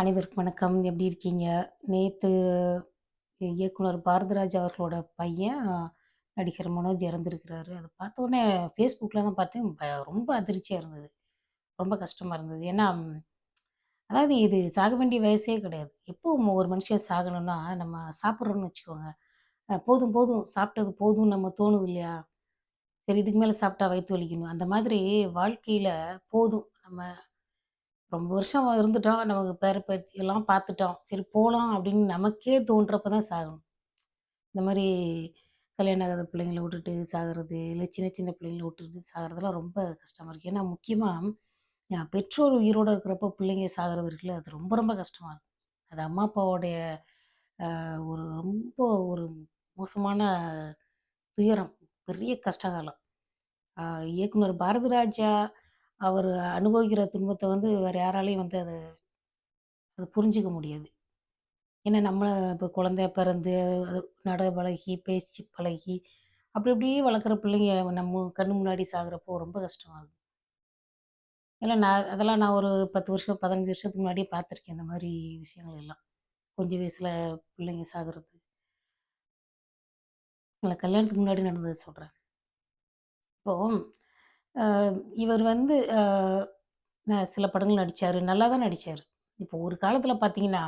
அனைவருக்கும் வணக்கம். எப்படி இருக்கீங்க? நேற்று இயக்குனர் பாரதிராஜா அவர்களோட பையன் நடிகர் மனோஜ் இறந்திருக்கிறாரு. அதை பார்த்தோன்னே ஃபேஸ்புக்கில் தான் பார்த்தேன். ப ரொம்ப அதிர்ச்சியாக இருந்தது. ரொம்ப கஷ்டமாக இருந்தது. ஏன்னா, அதாவது இது சாக வேண்டிய வயசே கிடையாது. எப்போ ஒரு மனுஷன் சாகணும்னா, நம்ம சாப்பிட்றோன்னு வச்சுக்கோங்க. போதும் போதும் சாப்பிட்டது போதும்னு நம்ம தோணுது இல்லையா? சரி இதுக்கு மேலே சாப்பிட்டா வயிற்று வலிக்கணும். அந்த மாதிரி வாழ்க்கையில் போதும் நம்ம ரொம்ப வருஷம் இருந்துட்டோம். நமக்கு பேர பேத்தியெல்லாம் பார்த்துட்டோம். சரி போகலாம் அப்படின்னு நமக்கே தோன்றப்ப தான் சாகணும். இந்த மாதிரி கல்யாணம் ஆகாத பிள்ளைங்கள விட்டுட்டு சாகிறது இல்லை சின்ன சின்ன பிள்ளைங்கள விட்டுட்டு சாகிறதுலாம் ரொம்ப கஷ்டமாக இருக்குது ஏன்னா முக்கியமாக பெற்றோர் உயிரோடு இருக்கிறப்போ பிள்ளைங்க சாகிறது இருக்குல்ல, அது ரொம்ப ரொம்ப கஷ்டமா இருக்கும். அது அம்மா அப்பாவோடைய ஒரு ரொம்ப ஒரு மோசமான துயரம். பெரிய கஷ்டகாலம். இயக்குனர் பாரதிராஜா அவர் அனுபவிக்கிற துன்பத்தை வந்து வேறு யாராலையும் வந்து அதை அது புரிஞ்சுக்க முடியாது. ஏன்னா நம்ம இப்போ குழந்தை பிறந்து, அது நட பழகி, பேச்சு பழகி, அப்படி இப்படியே வளர்க்குற பிள்ளைங்க நம்ம கண்ணு முன்னாடி சாகிறப்போ ரொம்ப கஷ்டமாக இருக்கும். ஏன்னா நான் அதெல்லாம் நான் ஒரு 10 வருஷம், 15 வருஷத்துக்கு முன்னாடியே பார்த்துருக்கேன். இந்த மாதிரி விஷயங்கள் எல்லாம். கொஞ்சம் வயசில் பிள்ளைங்க சாகிறது இல்ல கல்யாணத்துக்கு முன்னாடி நடந்தது சொல்கிறேன் இப்போது இவர் வந்து ந சில படங்கள் நடித்தார் நல்லா தான் நடித்தார் இப்போ ஒரு காலத்தில் பார்த்தீங்கன்னா,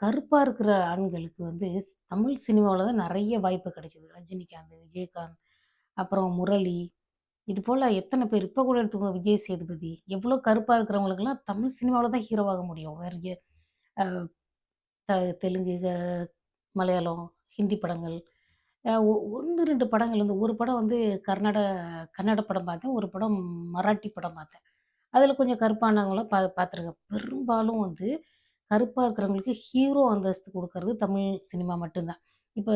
கருப்பாக இருக்கிற ஆண்களுக்கு வந்து தமிழ் சினிமாவில் தான் நிறைய வாய்ப்பு கிடைச்சிது ரஜினிகாந்த், விஜயகாந்த், அப்புறம் முரளி, இது போல் எத்தனை பேர் இப்போ கூட எடுத்துக்கோங்க விஜய் சேதுபதி. எவ்வளோ கருப்பாக இருக்கிறவங்களுக்கெல்லாம் தமிழ் சினிமாவில் தான் ஹீரோவாக முடியும். வேறு தெலுங்கு, மலையாளம், ஹிந்தி படங்கள். ஒன்று ஒ 1, 2 படங்கள் வந்து ஒரு படம் வந்து கர்நாட கன்னட படம் பார்த்தேன். ஒரு படம் மராட்டி படம் பார்த்தேன். அதில் கொஞ்சம் கருப்பானவங்களும் பா பார்த்துருக்கேன். பெரும்பாலும் வந்து கருப்பாக இருக்கிறவங்களுக்கு ஹீரோ அந்தஸ்து கொடுக்கறது தமிழ் சினிமா மட்டும்தான் இப்போ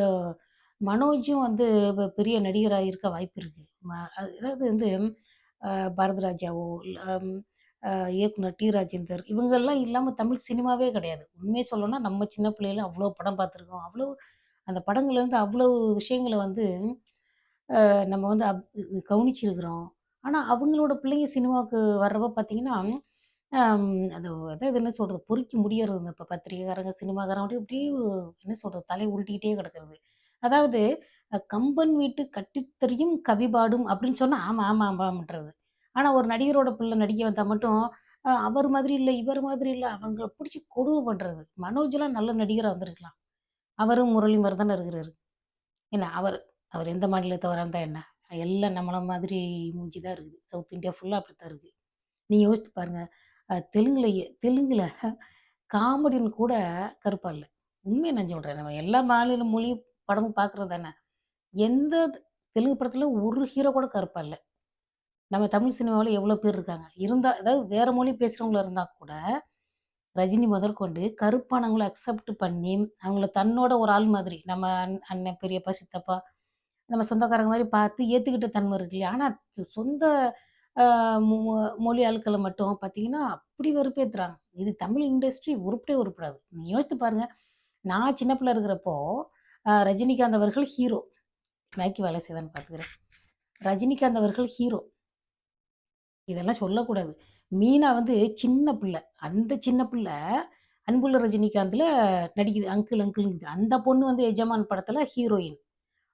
மனோஜும் வந்து இப்போ பெரிய நடிகராக இருக்க வாய்ப்பு இருக்குது அதாவது வந்து பாரதராஜாவோ இயக்குனர் டி. ராஜேந்தர் இவங்கெல்லாம் இல்லாமல் தமிழ் சினிமாவே கிடையாது. உண்மையை சொல்லணும்னா நம்ம சின்ன பிள்ளையில அவ்வளோ படம் பார்த்துருக்கோம். அவ்வளோ அந்த படங்கள்லேருந்து அவ்வளவு விஷயங்களை வந்து நம்ம வந்து அப் கவனிச்சிருக்கிறோம். ஆனால் அவங்களோட பிள்ளைங்க சினிமாவுக்கு வர்றப்ப பார்த்தீங்கன்னா, அது அதாவது என்ன சொல்கிறது பொறுக்கி முடியறது இப்போ பத்திரிக்கைக்காரங்க, சினிமாக்காரங்க அப்படியே என்ன சொல்கிறது தலை உருட்டிக்கிட்டே கிடக்கிறது. அதாவது "கம்பன் வீட்டு கட்டித்தறியும் கவிபாடும்" அப்படின்னு சொன்னால் ஆமாம் ஆமாம் ஆமாம்ன்றது ஆனால் ஒரு நடிகரோட பிள்ளை நடிக்க வந்தால் மட்டும், அவர் மாதிரி இல்லை இவர் மாதிரி இல்லை அவங்கள பிடிச்சி கொடும பண்ணுறது மனோஜ்லாம் நல்ல நடிகராக வந்திருக்கலாம். அவரும் முரளி மாதிரி தானே இருக்கிறாரு. என்ன அவர் அவர் எந்த மாநிலத்தவரா இருந்தால் என்ன? எல்லாம் நம்மள மாதிரி மூஞ்சி தான் இருக்குது. சவுத் இந்தியா ஃபுல்லாக அப்படித்தான் இருக்குது நீங்கள் யோசித்து பாருங்கள் அ தெலுங்குல தெலுங்குல காமெடின்னு கூட கருப்பா இல்லை உண்மையை நான் சொல்கிறேன் நம்ம எல்லா மாநில மொழி படமும் பார்க்குறது தானே. எந்த தெலுங்கு படத்தில் ஒரு ஹீரோ கூட கருப்பா இல்லை நம்ம தமிழ் சினிமாவில் எவ்வளோ பேர் இருக்காங்க. இருந்தால் அதாவது வேறு மொழி பேசுகிறவங்களா இருந்தால் கூட, ரஜினி முதற்கொண்டு கருப்பானங்களை அக்செப்ட் பண்ணி, அவங்கள தன்னோட ஒரு ஆள் மாதிரி, நம்ம அண் அண்ணன், பெரியப்பா, சித்தப்பா, நம்ம சொந்தக்காரங்க மாதிரி பார்த்து ஏற்றுக்கிட்ட தன்மை இருக்கு இல்லையா? ஆனால் சொந்த மொ மொழி ஆட்களை மட்டும் பார்த்தீங்கன்னா, அப்படி வெறுப்பேற்றுறாங்க இது தமிழ் இண்டஸ்ட்ரி உருப்படவே உருப்படாது. நீ யோசித்து பாருங்க. நான் சின்ன பிள்ளை இருக்கிறப்போ, ரஜினிகாந்த் அவர்கள் ஹீரோ. மேக்கி வேலை செய்தான்னு பார்த்துக்கிறேன். ரஜினிகாந்த் அவர்கள் ஹீரோ. இதெல்லாம் சொல்லக்கூடாது. மீனா வந்து சின்ன பிள்ளை. அந்த சின்ன பிள்ளை அன்புள்ள ரஜினிகாந்தில் நடிக்குது. அங்கிள் அங்கிள்ங்குது. அந்த பொண்ணு வந்து எஜமான் படத்தில் ஹீரோயின்.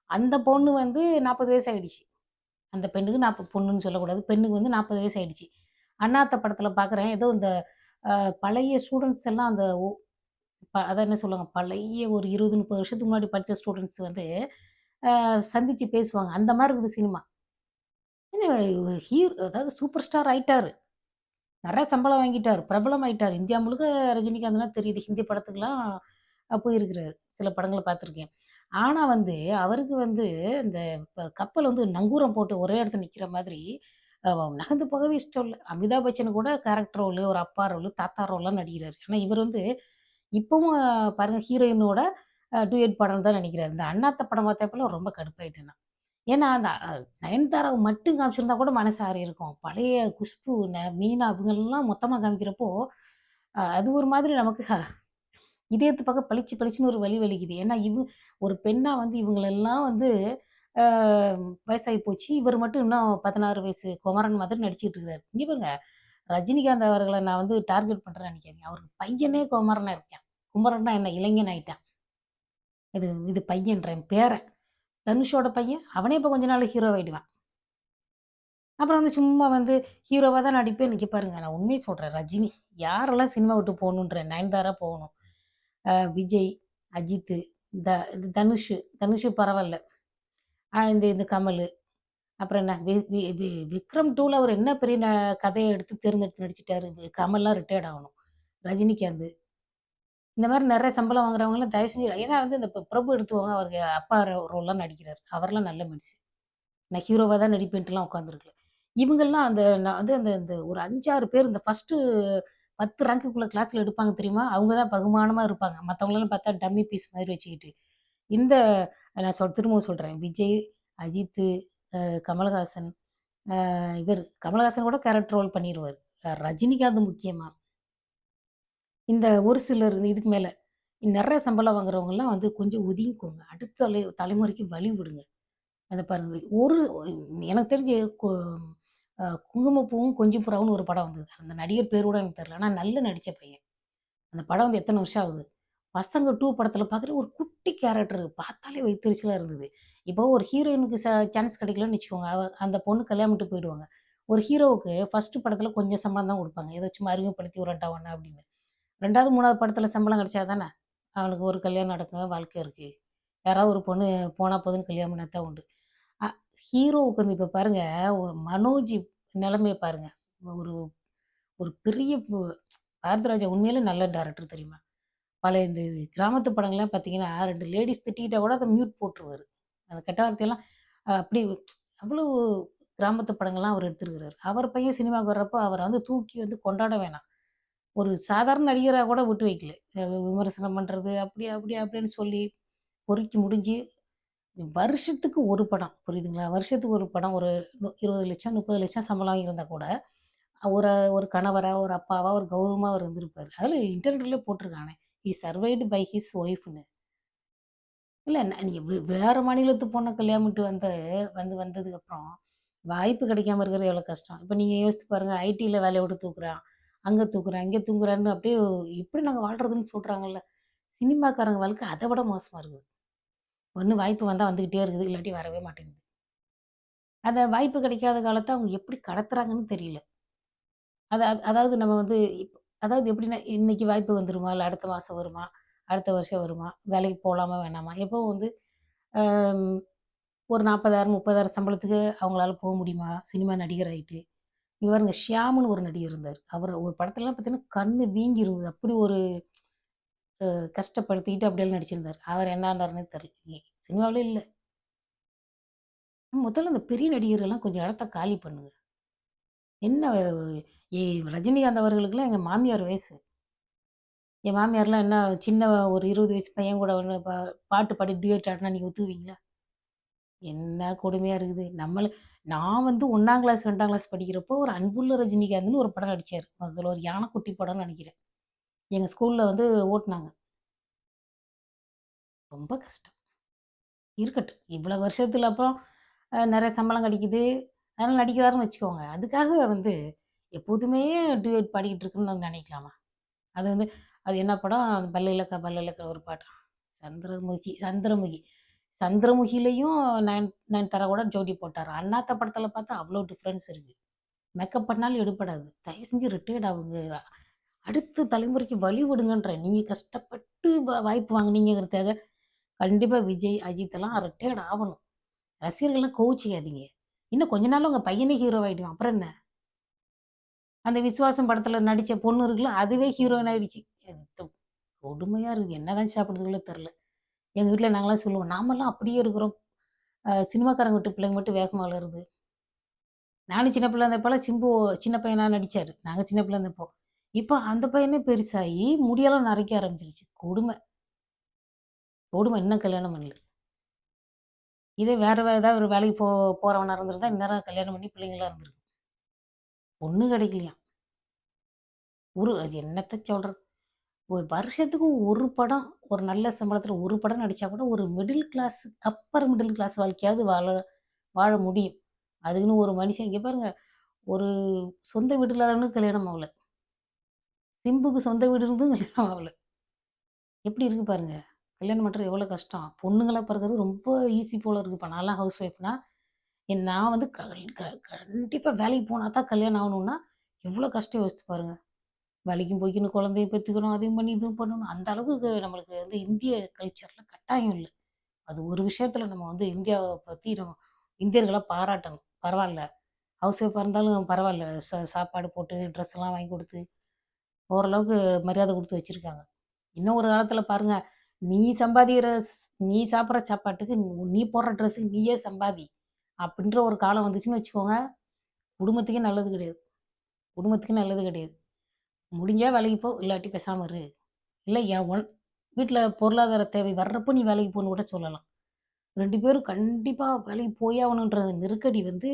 அந்த பொண்ணு வந்து 40 வயசு ஆகிடுச்சு அந்த பெண்ணுக்கு 40 பொண்ணுன்னு சொல்லக்கூடாது. பெண்ணுக்கு வந்து 40 வயசு ஆகிடுச்சு அண்ணாத்த படத்தில் பார்க்குறேன். ஏதோ இந்த பழைய ஸ்டூடெண்ட்ஸ் எல்லாம் அந்த ஓ ப அதான் என்ன சொல்லுவாங்க, பழைய ஒரு 20, 30 வருஷத்துக்கு முன்னாடி படித்த ஸ்டூடெண்ட்ஸ் வந்து சந்தித்து பேசுவாங்க. அந்த மாதிரி இருக்குது சினிமா. ஹீரோ அதாவது சூப்பர் ஸ்டார் ஆயிட்டாரு. நிறைய சம்பளம் வாங்கிட்டார் பிரபலம் ஆகிட்டார் இந்தியா முழுக்க ரஜினிகாந்த்லாம் தெரியுது. ஹிந்தி படத்துக்கெலாம் போயிருக்கிறார் சில படங்களை பார்த்துருக்கேன். ஆனால் வந்து, அவருக்கு வந்து இந்த கப்பல் வந்து நங்கூரம் போட்டு ஒரே இடத்துல நிற்கிற மாதிரி, நகர்ந்து போகவே இஷ்டம் இல்லை அமிதாப் பச்சன் கூட கேரக்டர் ரோலு, ஒரு அப்பா ரோலு, தாத்தா ரோல்லாம் நடிக்கிறார் ஆனால் இவர் வந்து இப்போவும் பாருங்கள் பாருங்க ஹீரோயினோட அ டூயட் படம் தான் நினைக்கிறார் இந்த அண்ணாத்த படம் பார்த்தப்பலாம் ரொம்ப கடுப்பாயிட்டேன் நான். ஏன்னா, அந்த நயன்தாராவை மட்டும் காமிச்சிருந்தா கூட மனசு ஆறியிருக்கும். பழைய குஷ்பு, ந மீனா இவங்கலாம் மொத்தமாக காமிக்கிறப்போ, அது ஒரு மாதிரி நமக்கு ஹ இதயத்து பக்கம் பளிச்சு பளிச்சுன்னு ஒரு வலி வலிக்குது. ஏன்னா, இவ ஒரு பெண்ணாக வந்து இவங்களெல்லாம் வந்து வயசாகி போச்சு. இவர் மட்டும் இன்னும் 16 வயசு குமரன் மாதிரி நடிச்சிட்டு இருக்கிறார் இங்க பாருங்க, ரஜினிகாந்த் அவர்களை நான் வந்து டார்கெட் பண்ணுறேன் நினைக்காதீங்க அவருக்கு பையனே குமரனாக இருக்கேன் குமரன்னா என்ன இளைஞன் ஆயிட்டான். இது இது பையன்றேன் பேரன். தனுஷோட பையன். அவனே இப்போ கொஞ்ச நாள் ஹீரோ ஆயிடுவான். அப்புறம் வந்து சும்மா வந்து ஹீரோவாக தான் நடிப்பேன். நிற்க பாருங்க நான் உண்மையை சொல்கிறேன் ரஜினி யாரெல்லாம் சினிமா விட்டு போகணுன்ற நயன்தாரா போகணும். விஜய், அஜித்து, த இது தனுஷ் தனுஷு பரவாயில்ல இந்த இந்த கமல் அப்புறம் என்ன வி வி வி விக்ரம் டூவில் அவர் என்ன பெரிய ந எடுத்து தேர்ந்தெடுத்து நடிச்சுட்டாரு. கமல்லாம் ரிட்டையர்ட் ஆகணும். ரஜினிகாந்த். இந்த மாதிரி நிறைய சம்பளம் வாங்குறவங்கலாம் தயவு செஞ்சு ஏன்னா வந்து இந்த பிரபு எடுத்துவாங்க அவருக்கு அப்பா ரோல்லாம் நடிக்கிறார் அவர்லாம் நல்ல மனுஷன். நான் ஹீரோவாக தான் நடிப்பேன்ட்டுலாம் உட்காந்துருக்கல. இவங்கெல்லாம் அந்த நான் வந்து அந்த இந்த ஒரு 5, 6 பேர் இந்த ஃபர்ஸ்ட்டு 10 ரேங்க்குக்குள்ள கிளாஸில் எடுப்பாங்க தெரியுமா? அவங்க தான் பகுமானமாக இருப்பாங்க. மற்றவங்களெல்லாம் பார்த்தா டம்மி பீஸ் மாதிரி வச்சுக்கிட்டு. இந்த நான் சொல் திரும்பவும் சொல்கிறேன் விஜய், அஜித்து, கமலஹாசன், இவர் கமலஹாசன் கூட கேரக்டர் ரோல் பண்ணிடுவார் ரஜினிகாந்த் முக்கியமாக இந்த ஒரு சிலர் இதுக்கு மேலே நிறைய சம்பளம் வாங்குறவங்கலாம் வந்து கொஞ்சம் ஒதுங்கிக்கோங்க. அடுத்த தலை தலைமுறைக்கு வழி விடுங்க. அந்த பாருங்க. ஒரு எனக்கு தெரிஞ்சு குங்குமப்பூவும், கொஞ்சம் புறாவுன்னு ஒரு படம் வந்தது. அந்த நடிகர் பேரோட எனக்கு தெரியல. ஆனால் நல்ல நடித்த பையன். அந்த படம் வந்து எத்தனை வருஷம் ஆகுது. பசங்க டூ படத்தில் பார்க்குற ஒரு குட்டி கேரக்டர் பார்த்தாலே வயித்தெரிச்சலா இருந்தது. இப்போ ஒரு ஹீரோயினுக்கு ச சான்ஸ் கிடைக்கலன்னு வச்சுக்கோங்க. அவ அந்த பொண்ணு கல்யாணம் போயிடுவாங்க. ஒரு ஹீரோவுக்கு ஃபஸ்ட்டு படத்தில் கொஞ்சம் சம்பளம் தான் கொடுப்பாங்க ஏதோ சும்மா அறிமுகப்படுத்தி விடுறேன்டா ஒன்றா அப்படின்னு. ரெண்டாவது மூணாவது படத்தில் சம்பளம் கிடைச்சா தானே, அவனுக்கு ஒரு கல்யாணம் நடக்கும், வாழ்க்கை இருக்குது யாராவது ஒரு பொண்ணு போனால் போதுன்னு கல்யாணம் பண்ணா தான் உண்டு. ஹீரோவுக்கு வந்து இப்போ பாருங்கள் ஒரு மனோஜ் நிலைமைய பாருங்கள் ஒரு ஒரு பெரிய பாரதராஜா பாரதிராஜா உண்மையிலே நல்ல டேரக்டர் தெரியுமா? பழைய இந்த கிராமத்து படங்கள்லாம் பார்த்தீங்கன்னா, ரெண்டு லேடிஸ் திட்டிக்கிட்டா கூட அதை மியூட் போட்டுருவார் அந்த கெட்ட வார்த்தையெல்லாம் அப்படி அவ்வளோ கிராமத்து படங்கள்லாம் அவர் எடுத்துருக்கிறார் அவர் பையன் சினிமாவுக்கு வர்றப்போ அவரை வந்து தூக்கி வந்து கொண்டாட வேணாம். ஒரு சாதாரண நடிகராக கூட விட்டு வைக்கல. விமர்சனம் பண்ணுறது அப்படி அப்படி அப்படின்னு சொல்லி பொறுக்கி முடிஞ்சு வருஷத்துக்கு ஒரு படம் புரியுதுங்களா? வருஷத்துக்கு ஒரு படம் ஒரு இருபது லட்சம் முப்பது லட்சம் சம்பளம் இருந்தால் கூட, ஒரு ஒரு கணவராக ஒரு அப்பாவாக ஒரு கௌரவமாக அவர் இருந்திருப்பார் அதில் இன்டர்நெட்டில் போட்டிருக்கானே, ஹி சர்வைடு பை ஹிஸ் ஒய்ஃப்னு இல்லை ந நீங்க மாநிலத்து பொண்ண கல்யாணம் வந்து வந்து வந்ததுக்கப்புறம், வாய்ப்பு கிடைக்காம இருக்கிறது எவ்வளோ கஷ்டம். இப்போ நீங்கள் யோசித்து பாருங்கள் ஐடியில் வேலைய விட்டு தூக்குறான். அங்கே தூக்குறான், இங்கே தூங்குறான்னு அப்படியே எப்படி நாங்கள் வாழ்கிறதுன்னு சொல்கிறாங்கல்ல சினிமாக்காரங்க வாழ்க்கை அதை விட மோசமாக இருக்குது. ஒன்று வாய்ப்பு வந்தால் வந்துக்கிட்டே இருக்குது, இல்லாட்டி வரவே மாட்டேங்குது. அந்த வாய்ப்பு கிடைக்காத காலத்தை அவங்க எப்படி கடத்துறாங்கன்னு தெரியல. அதை அதாவது நம்ம வந்து அதாவது எப்படின்னா, இன்னைக்கு வாய்ப்பு வந்துருமா? இல்லை அடுத்த மாதம் வருமா? அடுத்த வருஷம் வருமா? வேலைக்கு போகலாமா வேணாமா? எப்போ வந்து ஒரு 40,000 30,000 சம்பளத்துக்கு அவங்களால போக முடியுமா? சினிமா நடிகர் ஆகிட்டு இவருங்க பாருங்க ஒரு நடிகர் இருந்தார் அவர் ஒரு படத்துலலாம் பார்த்தீங்கன்னா, கண்ணு வீங்கி இருந்தது. அப்படி ஒரு கஷ்டப்படுத்திக்கிட்டு அப்படியெல்லாம் நடிச்சிருந்தாரு. அவர் என்ன தெரியல. சினிமாவிலே இல்ல. முதல்ல அந்த பெரிய நடிகர்கள்லாம் கொஞ்சம் இடத்த காலி பண்ணுங்க. என்ன ரஜினிகாந்த் அவர்களுக்குலாம் எங்க மாமியார் வயசு. என் மாமியார்லாம் என்ன சின்ன ஒரு 20 வயசு பையன் கூட ஒன்று பா பாட்டு பாடி டியூட் ஆடினா நீங்க ஒத்துவீங்களா என்ன கொடுமையா இருக்குது. நம்மளை நான் வந்து ஒன்றாம் கிளாஸ், ரெண்டாம் கிளாஸ் படிக்கிறப்போ ஒரு அன்புள்ள ரஜினிகாந்த்னு ஒரு படம் நடித்தார் அதில் ஒரு யானைக்குட்டி படம்னு நினைக்கிறேன் எங்கள் ஸ்கூலில் வந்து ஓட்டினாங்க ரொம்ப கஷ்டம். இருக்கட்டும். இவ்வளோ வருஷத்துல அப்புறம் நிறைய சம்பளம் கிடைக்குது. அதனால் நடிக்கிறாருன்னு வச்சுக்கோங்க. அதுக்காக வந்து எப்போதுமே டியூட் பாடிக்கிட்டு நினைக்கலாமா அது வந்து அது என்ன படம்? பல்லேலக்கா பல்லேலக்கா ஒரு பாட்டு. சந்திரமுகி சந்திரமுகி. சந்திரமுகிலையும் நயன் நயன்தாரா கூட ஜோடி போட்டார். அண்ணாத்த படத்தில் பார்த்தா அவ்வளோ டிஃப்ரென்ஸ் இருக்குது மேக்கப் பண்ணாலும் எடுப்படாது தயவு செஞ்சு ரிட்டையர்ட் ஆகுங்க. அடுத்த தலைமுறைக்கு வழி விடுங்கன்றேன். நீங்கள் கஷ்டப்பட்டு வ வாய்ப்பு வாங்கினீங்கிறதுக்காக கண்டிப்பாக விஜய், அஜித் எல்லாம் ரிட்டையர்ட் ஆகணும். ரசிகர்கள்லாம் கோவிச்சிக்காதீங்க. இன்னும் கொஞ்ச நாள் உங்கள் பையனே ஹீரோ ஆயிடுவான். அப்புறம் என்ன? அந்த விசுவாசம் படத்தில் நடித்த பொண்ணு இருக்குல்ல, அதுவே ஹீரோயின் ஆகிடுச்சு கொடுமையாக இருக்குது என்னதான் சாப்பிடுதுகளோ தெரில எங்கள் வீட்டில் நாங்களாம் சொல்லுவோம். நாமெல்லாம் அப்படியே இருக்கிறோம். சினிமாக்காரங்க வீட்டு பிள்ளைங்க மட்டும் வேகமாக வளருது. நானும் சின்ன பிள்ளையா இருந்தப்போலாம் சிம்பு சின்ன பையனா நடித்தார் நாங்கள் சின்ன பிள்ளை இருந்தப்போ. இப்போ அந்த பையனே பெருசாகி முடியெல்லாம் நரைக்க ஆரம்பிச்சிருச்சு. கொடுமை. கொடுமை. இன்னும் கல்யாணம் பண்ணல. இதே வேற வே ஏதாவது ஒரு வேலைக்கு போ போகிறவனாக இருந்திருந்தா, இந்நேரம் கல்யாணம் பண்ணி பிள்ளைங்களாக இருந்திருக்கு பொண்ணு கிடைக்கலையாம். ஒரு அது என்னத்த சொல்கிறது ஒரு வருஷத்துக்கு ஒரு படம், ஒரு நல்ல சம்பளத்தில் ஒரு படம் நடித்தா கூட ஒரு middle class, upper middle class வாழ்க்கையாவது வாழ வாழ முடியும். அதுக்குன்னு ஒரு மனுஷன் இங்கே பாருங்கள் ஒரு சொந்த வீடு இல்லாதவனுக்கு கல்யாணம் ஆகலை சிம்புக்கு சொந்த வீடு இருந்தும் கல்யாணம் ஆகலை எப்படி இருக்குது பாருங்கள் கல்யாணம் பண்ணுறது எவ்வளோ கஷ்டம். பொண்ணுங்களாக பிறக்கறது ரொம்ப ஈஸி போல இருக்குப்பா. நான்லாம் ஹவுஸ் ஒய்ஃப்னா, என் நான் வந்து க க வேலைக்கு போனால் தான் கல்யாணம் ஆகணும்னா, எவ்வளோ கஷ்டம் யோசிச்சு பாருங்கள் வேலைக்கும் போய்க்கணும், குழந்தைய பெத்துக்கணும், அதையும் பண்ணி இதுவும் பண்ணணும். அந்த அளவுக்கு நம்மளுக்கு வந்து இந்திய கல்ச்சரில் கட்டாயம் இல்லை அது ஒரு விஷயத்தில் நம்ம வந்து இந்தியாவை பற்றி நம்ம இந்தியர்களை பாராட்டணும். பரவாயில்ல ஹவுஸ் ஒய்ஃபாக இருந்தாலும் பரவாயில்ல ச சாப்பாடு போட்டு, ட்ரெஸ்லாம் வாங்கி கொடுத்து ஓரளவுக்கு மரியாதை கொடுத்து வச்சுருக்காங்க இன்னும் ஒரு காலத்தில் பாருங்கள் நீ சம்பாதிக்கிற நீ சாப்பிட்ற சாப்பாட்டுக்கு, நீ போடுற ட்ரெஸ்ஸுக்கு நீயே சம்பாதி. அப்படின்ற ஒரு காலம் வந்துச்சுன்னு வச்சுக்கோங்க, குடும்பத்துக்கே நல்லது கிடையாது. குடும்பத்துக்கு நல்லது கிடையாது. முடிஞ்சால் வேலைக்கு போ, இல்லாட்டி பேசாமல் இரு. இல்லை என் ஒன் வீட்டில் பொருளாதார தேவை வர்றப்போ நீ வேலைக்கு போன்னு கூட சொல்லலாம். ரெண்டு பேரும் கண்டிப்பாக வேலைக்கு போயாகணுன்ற நெருக்கடி வந்து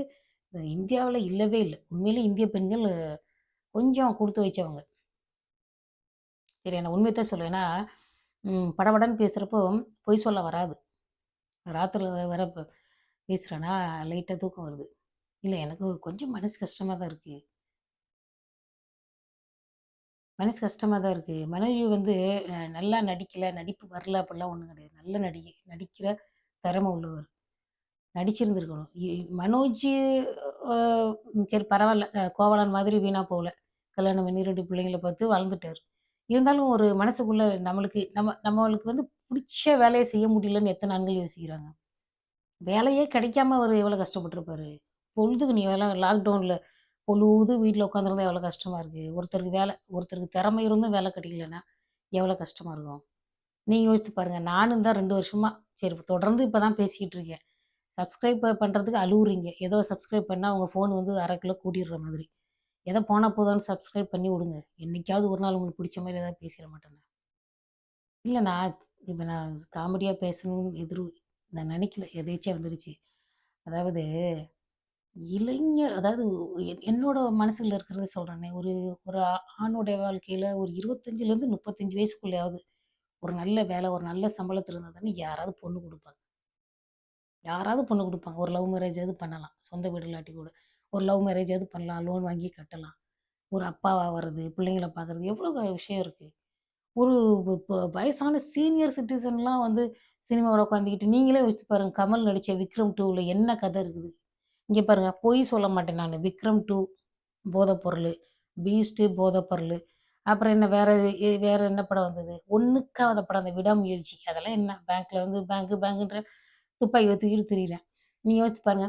இந்தியாவில் இல்லவே இல்லை உண்மையிலே இந்திய பெண்கள் கொஞ்சம் கொடுத்து வச்சவங்க. சரி நான் உண்மையை தான் சொல்லுவேன். படபடன்னு பேசுகிறப்போ பொய் சொல்ல வராது. ராத்திரி வர பேசுகிறேன்னா லைட்டாக தூக்கம் வருது. இல்லை எனக்கு கொஞ்சம் மனசு கஷ்டமாக தான் இருக்குது மனசு கஷ்டமாக தான் இருக்குது மனைவி வந்து நல்லா நடிக்கல, நடிப்பு வரல அப்படிலாம் ஒன்றும் கிடையாது. நல்ல நடிகை. நடிக்கிற திறமை உள்ளவர். நடிச்சிருந்துருக்கணும் இ மனோஜ் சரி பரவாயில்ல கோவலன் மாதிரி வீணாக போகல. கல்யாணம் பண்ணி ரெண்டு பிள்ளைங்கள பார்த்து வளர்ந்துட்டாரு. இருந்தாலும் ஒரு மனசுக்குள்ளே நம்மளுக்கு நம்ம நம்மளுக்கு வந்து பிடிச்ச வேலையை செய்ய முடியலன்னு எத்தனை ஆண்கள் யோசிக்கிறாங்க. வேலையே கிடைக்காம அவர் எவ்வளோ கஷ்டப்பட்டுருப்பாரு. பொழுதுக்கு நீ வேலை லாக்டவுனில் பொழுது வீட்டில் உட்காந்துருந்தா எவ்வளோ கஷ்டமாக இருக்குது ஒருத்தருக்கு வேலை ஒருத்தருக்கு திறமை இருந்தும் வேலை கிடைக்கலன்னா, எவ்வளோ கஷ்டமாக இருக்கும். நீங்கள் யோசித்து பாருங்கள் நானும் தான் ரெண்டு வருஷமாக சரி தொடர்ந்து இப்போ தான் பேசிக்கிட்டு இருக்கேன். சப்ஸ்கிரைப் பண்ணுறதுக்கு அழுவுறீங்க. ஏதோ சப்ஸ்கிரைப் பண்ணால் உங்கள் ஃபோன் வந்து அரை கிலோ கூட்டிடுற மாதிரி. எதோ போனால் போதும்ன்னு சப்ஸ்கிரைப் பண்ணி விடுங்க. என்றைக்காவது ஒரு நாள் உங்களுக்கு பிடிச்ச மாதிரி ஏதாவது பேசிட மாட்டேனா? இல்லை நான் இப்போ நான் காமெடியாக பேசணும்னு எதிர் நான் நினைக்கல. எதேச்சியாக வந்துடுச்சு அதாவது இளைஞர் அதாவது என் என்னோட மனசுல இருக்கிறத சொல்றேனே. ஒரு ஒரு ஆணுடைய வாழ்க்கையில ஒரு 25லேருந்து 35 வயசுக்குள்ளயாவது ஒரு நல்ல வேலை, ஒரு நல்ல சம்பளத்துல இருந்தா தானே யாராவது பொண்ணு கொடுப்பாங்க யாராவது பொண்ணு கொடுப்பாங்க ஒரு லவ் மேரேஜாவது பண்ணலாம். சொந்த வீடு இல்லாட்டி கூட. ஒரு லவ் மேரேஜாவது பண்ணலாம். லோன் வாங்கி கட்டலாம். ஒரு அப்பாவா வர்றது, பிள்ளைங்கள பார்க்கறது எவ்வளோ விஷயம் இருக்கு. ஒரு வயசான சீனியர் சிட்டிசன்லாம் வந்து சினிமாவோட உட்காந்துக்கிட்டு நீங்களே வச்சு பாருங்க. கமல் நடித்த விக்ரம் டூவில் என்ன கதை இருக்குது? இங்கே பாருங்கள் பொய் சொல்ல மாட்டேன் நான் விக்ரம் டூ போதைப் பீஸ்ட்டு போதைப்பொருள் அப்புறம் என்ன வேறு வேறு என்ன படம் வந்தது? ஒண்ணுக்காவாத படம் அந்த விடாமுயற்சி. அதெல்லாம் என்ன பேங்க்கில் வந்து பேங்க்கு பேங்க்ன்ற துப்பாக்கிய தூக்கிட்டு திரியிறேன். நீங்கள் யோசிச்சு பாருங்க.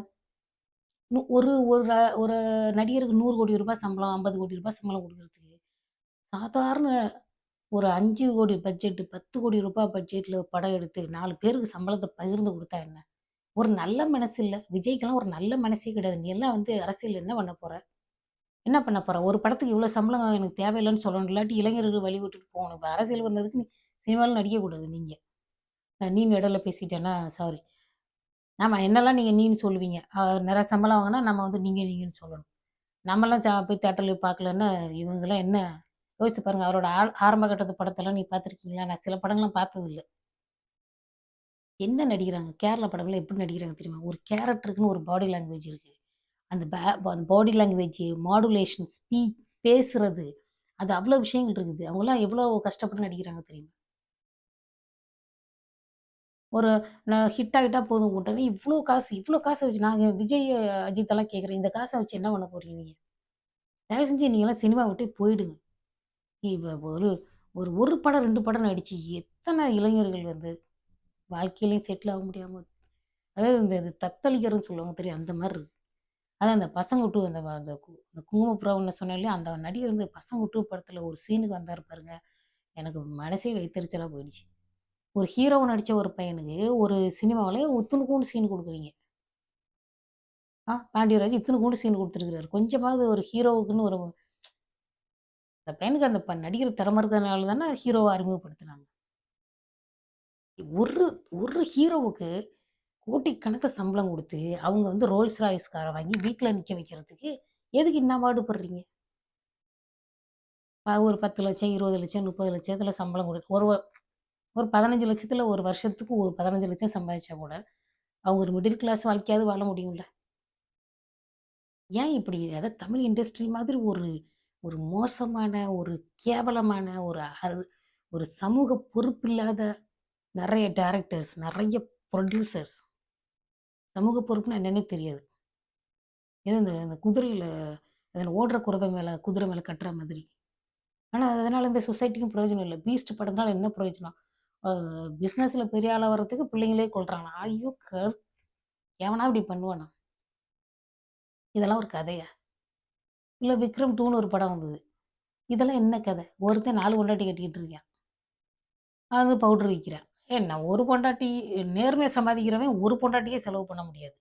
ஒரு ஒரு ஒரு நடிகருக்கு நூறு கோடி ரூபாய் சம்பளம், ரூ. 50,00,00,000 சம்பளம் கொடுக்குறதுக்கு சாதாரண ஒரு அஞ்சு கோடி பட்ஜெட்டு பத்து கோடி ரூபாய் பட்ஜெட்டில் படம் எடுத்து நாலு பேருக்கு சம்பளத்தை பகிர்ந்து கொடுத்தா என்ன? ஒரு நல்ல மனசு இல்லை விஜய்க்கெல்லாம் ஒரு நல்ல மனசே கிடையாது. நீ எல்லாம் வந்து அரசியல் என்ன பண்ண போற? என்ன பண்ண போற? ஒரு படத்துக்கு இவ்வளோ சம்பளம் எனக்கு தேவையில்லைன்னு சொல்லணும். இல்லாட்டி இளைஞர்கள் வழி விட்டுட்டு போகணும். இப்போ அரசியல் வந்ததுக்கு நீ சினிமால நடிக்கக்கூடாது நீங்க. நான் நீன்னு இடையில பேசிட்டேன்னா சாரி. ஆமாம் என்னெல்லாம் நீங்கள் நீன்னு சொல்லுவீங்க. நிறைய சம்பளம் வாங்கினா நம்ம வந்து நீங்கள் நீங்கன்னு சொல்லணும். நம்மலாம் சா போய் தேட்டரில் பார்க்கலன்னா, இவங்கெல்லாம் என்ன யோசித்து பாருங்க. அவரோட ஆ ஆரம்ப கட்டத்து படத்தெல்லாம் நீ பார்த்துருக்கீங்களா? நான் சில படங்கள்லாம் பார்த்ததில்ல. என்ன நடிக்கிறாங்க? கேரளா படம்லாம் எப்படி நடிக்கிறாங்க தெரியுமா? ஒரு கேரக்டருக்குன்னு ஒரு பாடி லாங்குவேஜ் இருக்கு. அந்த பே அந்த பாடி லாங்குவேஜ், மாடுலேஷன், ஸ்பீச், பேசுறது, அது அவ்வளோ விஷயங்கள் இருக்குது. அவங்களாம் எவ்வளோ கஷ்டப்பட்டு நடிக்கிறாங்க தெரியுமா? ஒரு நான் ஹிட் ஆகிட்டா போதும் உடனே இவ்வளோ காசு இவ்வளோ காசை வச்சு நாங்கள் விஜய், அஜித்தெல்லாம் கேட்குறேன். இந்த காசை வச்சு என்ன பண்ண போறீங்க நீங்கள் தயவு செஞ்சு நீங்களாம் சினிமா விட்டே போயிடுங்க. இப்போ ஒரு ஒரு படம், ரெண்டு படம் நடிச்சு எத்தனை இளைஞர்கள் வந்து வாழ்க்கையிலையும் செட்டில் ஆக முடியாம அதாவது இந்த இது தத்தளிக்கிறதுன்னு சொல்லுவாங்க தெரியும். அந்த மாதிரி இருக்கு. அதான் அந்த பசங்க 2 அந்த அந்த கு அந்த குங்குமப்புறம்னு சொன்னேன் சொன்னாலே அந்த நடிகர் வந்து பசங்க 2 படத்தில் ஒரு சீனுக்கு வந்தாரு பாருங்க. எனக்கு மனசே வைத்தறிச்சலாக போயிடுச்சு. ஒரு ஹீரோவை நடித்த ஒரு பையனுக்கு ஒரு சினிமாவிலே இத்துணுக்கூண்டு சீன் கொடுக்குறீங்க ஆ பாண்டியராஜ் இத்துணுக்கூண்டு சீன் கொடுத்துருக்குறாரு கொஞ்சமாவது ஒரு ஹீரோவுக்குன்னு ஒரு அந்த பையனுக்கு அந்த ப நடிகர் திறமை இருக்கிறதுனால தானே ஹீரோவை அறிமுகப்படுத்துனாங்க. ஒரு ஒரு ஹீரோவுக்கு கோடிக்கணக்குல சம்பளம் கொடுத்து அவங்க வந்து ரோல்ஸ் ராய்ஸ் காரை வாங்கி வீட்டில் நிற்க வைக்கிறதுக்கு, எதுக்கு என்ன பாடுபடுறீங்க? அ ஒரு 10,00,000 20,00,000 30,00,000த்துல சம்பளம் குடுத்து ஒரு ஒரு 15,00,000த்துல ஒரு வருஷத்துக்கு ஒரு 15,00,000 சம்பாதிச்சா கூட, அவங்க ஒரு மிடில் கிளாஸ் வாழ்க்கையாவது வாழ முடியும்ல. ஏன் இப்படி அதாவது தமிழ் இண்டஸ்ட்ரி மாதிரி ஒரு ஒரு மோசமான, ஒரு கேவலமான, ஒரு அரு ஒரு சமூக பொறுப்பில்லாத நிறைய டேரக்டர்ஸ் நிறைய ப்ரொடியூசர்ஸ் சமூக பொறுப்புன்னு என்னென்னே தெரியாது. ஏதோ இந்த இந்த குதிரையில் அதில் ஓடுற குதிரை மேலே குதிரை மேலே கட்டுற மாதிரி. ஆனால் அதனால் இந்த சொசைட்டிக்கும் பிரயோஜனம் இல்லை பீஸ்ட் படத்தினால என்ன பிரயோஜனம்? பிஸ்னஸில் பெரிய ஆளாக வர்றதுக்கு பிள்ளைங்களே கொள்றாங்க ஐயோ! க எவனா இப்படி பண்ணுவானா? இதெல்லாம் ஒரு கதையா? இல்லை விக்ரம் டூன்னு ஒரு படம் வந்தது. இதெல்லாம் என்ன கதை? ஒருத்தன் நாலு கொண்டாட்டி கட்டிக்கிட்டு இருக்கான். அவன் வந்து பவுடர் விற்கிறான் என்ன ஒரு பொண்டாட்டி நேர்மையா சம்பாதிக்கிறவன் ஒரு பொண்டாட்டியே செலவு பண்ண முடியாது.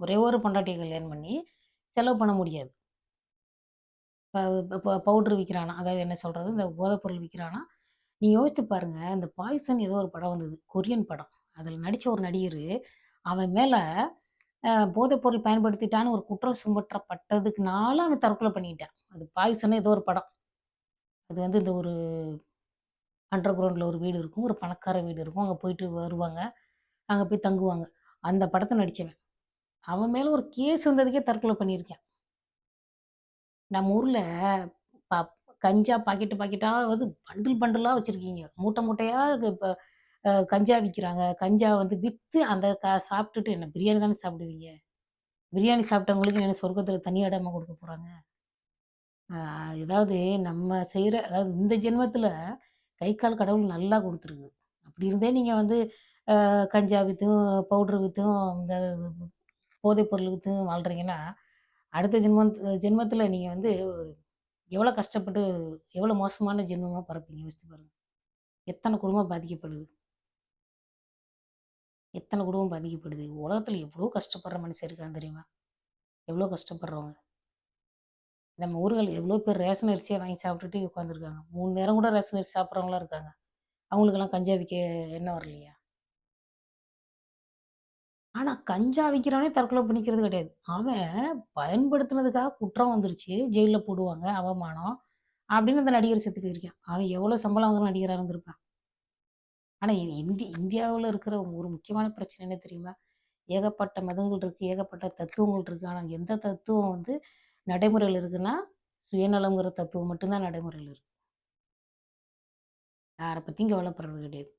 ஒரே ஒரு பொண்டாட்டியை கல்யாணம் பண்ணி செலவு பண்ண முடியாது. ப ப பவுடர் விற்கிறானா அதாவது என்ன சொல்கிறது இந்த போதைப்பொருள் பொருள் நீ யோசித்து பாருங்க. இந்த பாய்சன் ஏதோ ஒரு படம் வந்தது. கொரியன் படம். அதில் நடித்த ஒரு நடிகர் அவன் மேலே போதைப்பொருள் போதைப் பொருள் பயன்படுத்திட்டான்னு ஒரு குற்றம் சுமற்றப்பட்டதுக்குனால அவன் தற்கொலை பண்ணிக்கிட்டான். அது பாய்சன் ஏதோ ஒரு படம். அது வந்து இந்த ஒரு அண்டர் கிரவுண்டில் ஒரு வீடு இருக்கும். ஒரு பணக்கார வீடு இருக்கும். அங்கே போயிட்டு வருவாங்க. அங்கே போய் தங்குவாங்க. அந்த படத்தை நடித்தவன் அவன் மேலே ஒரு கேஸ் வந்ததுக்கே தற்கொலை பண்ணியிருக்கான். நம்ம ஊரில் ப கஞ்சா பாக்கெட்டு பாக்கெட்டாக வந்து பண்டில் பண்டிலாக வச்சுருக்கீங்க மூட்டை மூட்டையாக இப்போ கஞ்சா விற்கிறாங்க கஞ்சா வந்து விற்று அந்த க சாப்பிட்டுட்டு என்ன பிரியாணி தானே சாப்பிடுவீங்க. பிரியாணி சாப்பிட்டவங்களுக்கு என்ன சொர்க்கத்தில் தனி இடமா கொடுக்க போகிறாங்க ஏதாவது நம்ம செய்கிற அதாவது இந்த ஜென்மத்தில் கை, கால் கடவுள் நல்லா குடுத்துருக்கு. அப்படி இருந்தே நீங்கள் வந்து கஞ்சா விற்றும் பவுடர் விற்றும் இந்த போதைப் பொருள் விற்றும் வாழ்கிறீங்கன்னா அடுத்த ஜென்மத் ஜென்மத்தில் நீங்கள் வந்து எவ்வளோ கஷ்டப்பட்டு, எவ்வளோ மோசமான ஜென்மமாக பொறப்பீங்க யோசித்து பாருங்கள் எத்தனை குடும்பம் பாதிக்கப்படுது? எத்தனை குடும்பம் பாதிக்கப்படுது? உலகத்தில் எவ்வளோ கஷ்டப்படுற மனுஷன் இருக்கான்னு தெரியுமா? எவ்வளோ கஷ்டப்படுறவங்க. நம்ம ஊர்கள் எவ்வளோ பேர் ரேஷன் அரிசியாக வாங்கி சாப்பிட்டுட்டு உட்காந்துருக்காங்க. மூணு நேரம் கூட ரேஷன் அரிசி சாப்பிட்றவங்களாம் இருக்காங்க. அவங்களுக்கெல்லாம் கஞ்சா விற்க என்ன வரலையா? ஆனால் கஞ்சா விக்கிறவனே தற்கொலை பண்ணிக்கிறது கிடையாது. அவன் பயன்படுத்தினதுக்காக குற்றம் வந்துருச்சு. ஜெயிலில் போடுவாங்க. அவமானம். அப்படின்னு அந்த நடிகர் செத்துட்டு இருக்கான். அவன் எவ்வளோ சம்பளம் வாங்குற நடிகராக இருந்திருப்பான். ஆனால் இந்தி இந்தியாவில் இருக்கிற ஒரு முக்கியமான பிரச்சனை என்ன தெரியுமா? ஏகப்பட்ட மதங்கள் இருக்கு. ஏகப்பட்ட தத்துவங்கள் இருக்குது ஆனால் எந்த தத்துவம் வந்து நடைமுறையில் இருக்குன்னா, சுயநலம்ங்கிற தத்துவம் மட்டும்தான் நடைமுறையில் இருக்குது இருக்கு. பற்றியும் கவலைப்படுறது கிடையாது.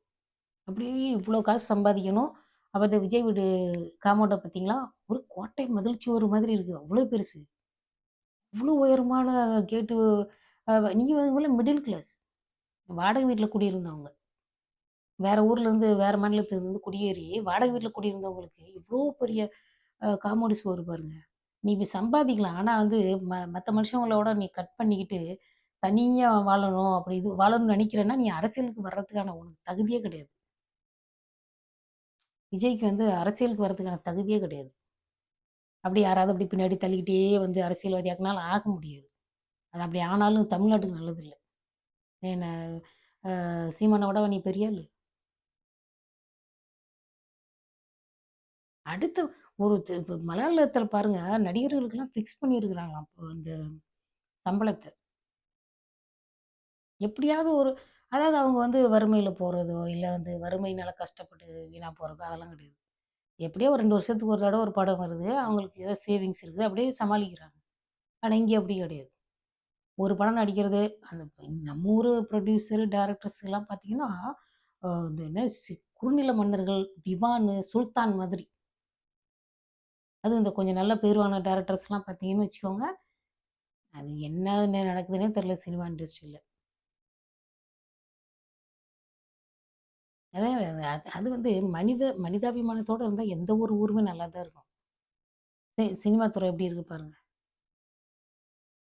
அப்படியே இவ்வளோ காசு சம்பாதிக்கணும். அப்போ இந்த விஜய் வீடு காமௌண்டை பார்த்தீங்களா? ஒரு கோட்டை மதில் சுவர் மாதிரி இருக்குது அவ்வளோ பெருசு. அவ்வளோ உயரமான கேட்டு நீங்கள் நீங்க மிடில் கிளாஸ். வாடகை வீட்டில் குடியிருந்தவங்க. வேற ஊர்லேருந்து, வேற மாநிலத்துலேருந்து குடியேறி வாடகை வீட்டில் குடியிருந்தவங்களுக்கு இவ்வளோ பெரிய காமெடி காம்பவுண்ட் சுவர் பாருங்க. நீ இப்ப சம்பாதிக்கலாம். ஆனா வந்து ம மத்த மனுஷங்களோட நீ கட் பண்ணிக்கிட்டு, தனியா வாழணும் அப்படி இது வாழணும்னு நினைக்கிறேன்னா நீ அரசியலுக்கு வர்றதுக்கான உனக்கு தகுதியே கிடையாது. விஜய்க்கு வந்து அரசியலுக்கு வர்றதுக்கான தகுதியே கிடையாது. அப்படி யாராவது அப்படி பின்னாடி தள்ளிக்கிட்டே வந்து அரசியல்வாதியாக்குனாலும் ஆக முடியாது. அது அப்படி ஆனாலும் தமிழ்நாட்டுக்கு நல்லது இல்லை என்ன அ சீமான நீ பெரிய அடுத்த ஒரு இப்போ மலையாளத்தில் பாருங்கள் பாருங்க, நடிகர்களுக்கெல்லாம் ஃபிக்ஸ் பண்ணியிருக்கிறாங்களாம். இப்போ இந்த சம்பளத்தை எப்படியாவது ஒரு அதாவது அவங்க வந்து வறுமையில் போகிறதோ இல்லை வந்து வறுமையினால கஷ்டப்பட்டு வீணாக போகிறதோ அதெல்லாம் கிடையாது. எப்படியோ ஒரு ரெண்டு வருஷத்துக்கு ஒரு தடவை ஒரு படம் வருது. அவங்களுக்கு ஏதோ சேவிங்ஸ் இருக்குது. அப்படியே சமாளிக்கிறாங்க. ஆனால் இங்கே அப்படி கிடையாது. ஒரு படம் நடிக்கிறது அந்த நம்ம ஊர் ப்ரொடியூசரு டேரக்டர்ஸ்லாம் பார்த்தீங்கன்னா, இந்த என்ன சி குறுநில மன்னர்கள், திவானு, சுல்தான் மாதிரி. அதுவும் இந்த கொஞ்சம் நல்ல பேருவான டேரக்டர்ஸ்லாம் பார்த்தீங்கன்னு வச்சுக்கோங்க, அது என்ன நடக்குதுன்னே தெரியல சினிமா இண்டஸ்ட்ரியில் அதான் அது வந்து மனித மனிதாபிமானத்தோட இருந்தால் எந்த ஒரு ஊருமே நல்லா தான் இருக்கும். சினிமா துறை எப்படி இருக்கு பாருங்க.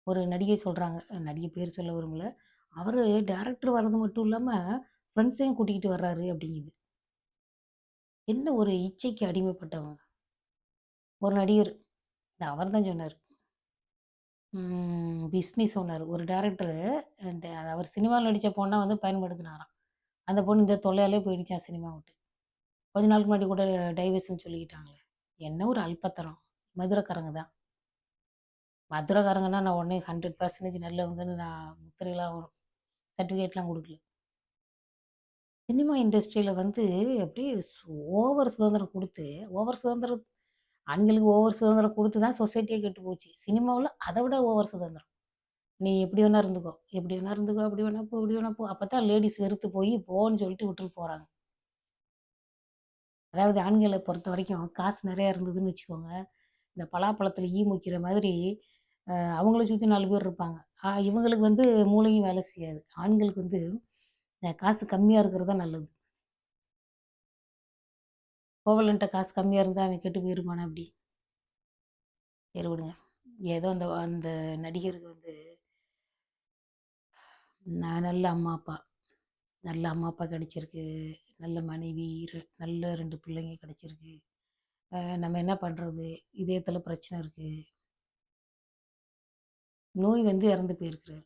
ஒரு நடிகை சொல்கிறாங்க நடிகை பேர் சொல்ல விரும்பல. அவர் டேரக்டர் வர்றது மட்டும் இல்லாமல் ஃப்ரெண்ட்ஸையும் கூட்டிக்கிட்டு வர்றாரு அப்படிங்குது. என்ன ஒரு இச்சைக்கு அடிமைப்பட்டவங்க. ஒரு நடிகர் அவர் தான் சொன்னார் ம் பிஸ்மி ஒரு டேரக்டரு அவர் சினிமாவில் நடித்த பொண்ணை வந்து பயன்படுத்தினாராம். அந்த பொண்ணு இந்த தொல்லையாலே போயிடுச்சான் சினிமா விட்டு. கொஞ்ச நாளுக்கு முன்னாடி கூட டைவர்ஸ்ன்னு சொல்லிக்கிட்டாங்களே. என்ன ஒரு அல்பத்தனம். மதுரைக்காரங்க தான். மதுரைக்காரங்கன்னா நான் உடனே 100% நல்லவங்கன்னு நான் முத்திரைலாம் சர்டிஃபிகேட்லாம் கொடுக்கல சினிமா இண்டஸ்ட்ரியில் வந்து அப்படியே ஓவர் சுதந்திரம் கொடுத்து ஓவர் சுதந்திரம் ஆண்களுக்கு ஓவர் சுதந்திரம் கொடுத்து தான் சொசைட்டியே கெட்டு போச்சு. சினிமாவில் அதை விட ஓவர் சுதந்திரம். நீ எப்படி வேணா இருந்துக்கோ. எப்படி வேணா இருந்துக்கோ, அப்படி வேணா போ, இப்படி வேணா போ. அப்பதான் லேடிஸ் வெறுத்து போய் போன்னு சொல்லிட்டு விட்டுட்டு போகிறாங்க அதாவது ஆண்களை பொறுத்த வரைக்கும் காசு நிறையா இருந்ததுன்னு வச்சுக்கோங்க, இந்த பலாப்பழத்தில் ஈ முக்கிற மாதிரி அவங்கள சுற்றி நாலு பேர் இருப்பாங்க. இவங்களுக்கு வந்து மூளையும் வேலை செய்யாது. ஆண்களுக்கு வந்து காசு கம்மியாக இருக்கிறது தான் நல்லது. கோவலன்ட்ட காசு கம்மியாக இருந்தால் அவன் கெட்டு போயிருப்பானா எப்படி? சரி விடுங்க. ஏதோ அந்த அந்த நடிகருக்கு வந்து நான் நல்ல அம்மா, அப்பா. நல்ல அம்மா, அப்பா கிடைச்சிருக்கு. நல்ல மனைவி, நல்ல ரெண்டு பிள்ளைங்க கிடச்சிருக்கு நம்ம என்ன பண்ணுறது இதயத்தில் பிரச்சனை இருக்குது நோய் வந்து இறந்து போயிருக்கிறாரு.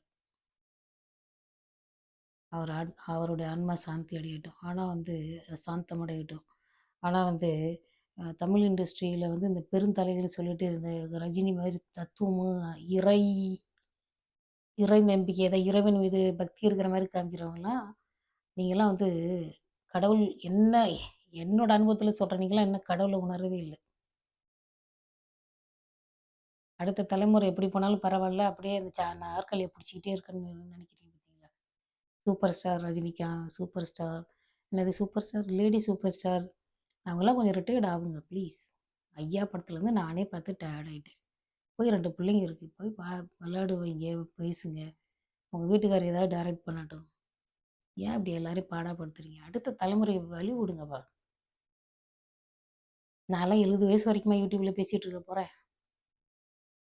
அவர் அவருடைய ஆன்மா சாந்தி அடையட்டும். ஆனால் வந்து சாந்தம் ஆனால் வந்து தமிழ் இண்டஸ்ட்ரியில் வந்து இந்த பெருந்தலைகள் சொல்லிட்டு இந்த ரஜினி மாதிரி தத்துவமும், இறை இறை நம்பிக்கை ஏதாவது இறைவன் மீது பக்தி இருக்கிற மாதிரி காமிக்கிறவங்களாம் நீங்கள்லாம் வந்து கடவுள் என்ன என்னோட அனுபவத்தில் சொல்றேன். நீங்களாம் என்ன கடவுளை உணரவே இல்லை அடுத்த தலைமுறை எப்படி போனாலும் பரவாயில்ல அப்படியே அந்த சா நாற்காலிய பிடிச்சிக்கிட்டே இருக்கணும்னு நினைக்கிறீங்க பார்த்தீங்களா? Super star Rajinikanth, super star என்னது super star? Lady super star. அவங்களாம் கொஞ்சம் ரிட்டையர்ட் ஆகுங்க ப்ளீஸ். ஐயா படத்துலேருந்து நானே பார்த்து டயர்ட் ஆகிட்டேன் போய் ரெண்டு பிள்ளைங்க இருக்குது போய் பா விளையாடுவீங்க பேசுங்க. உங்கள் வீட்டுக்காரர் ஏதாவது டைரக்ட் பண்ணட்டும். ஏன் இப்படி எல்லாரையும் பாடாப்படுத்துறீங்க? அடுத்த தலைமுறை வழி விடுங்கப்பா. நான்லாம் 70 வயசு வரைக்குமா யூடியூப்பில் பேசிகிட்டு இருக்க போகிறேன்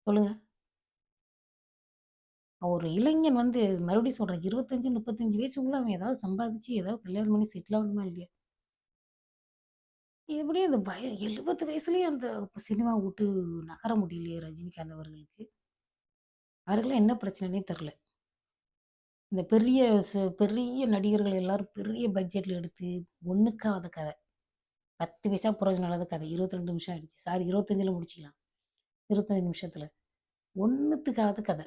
சொல்லுங்க. ஒரு இளைஞன் வந்து மறுபடியும் சொல்கிறேன் இருபத்தஞ்சி முப்பத்தஞ்சு வயசுக்குள்ள அவன் ஏதாவது சம்பாதிச்சு, ஏதாவது கல்யாணம் பண்ணி செட்டில் ஆகணுமா இல்லையா? எப்படியும் அந்த பய எழுபத்து வயசுலயும் அந்த சினிமா விட்டு நகர முடியலையே ரஜினிகாந்த் அவர்களுக்கு. அவர்களும் என்ன பிரச்சனைனே தெரில இந்த பெரிய ச பெரிய நடிகர்கள் எல்லாரும் பெரிய பட்ஜெட்ல எடுத்து ஒன்றுக்காவது கதை. 10 பைசா பிரயோஜனம் இல்லாத கதை. 22 நிமிஷம் ஆயிடுச்சு. சாரி 25ல முடிச்சுக்கலாம். 25 நிமிஷத்துல. ஒண்ணுத்துக்காவாத கதை.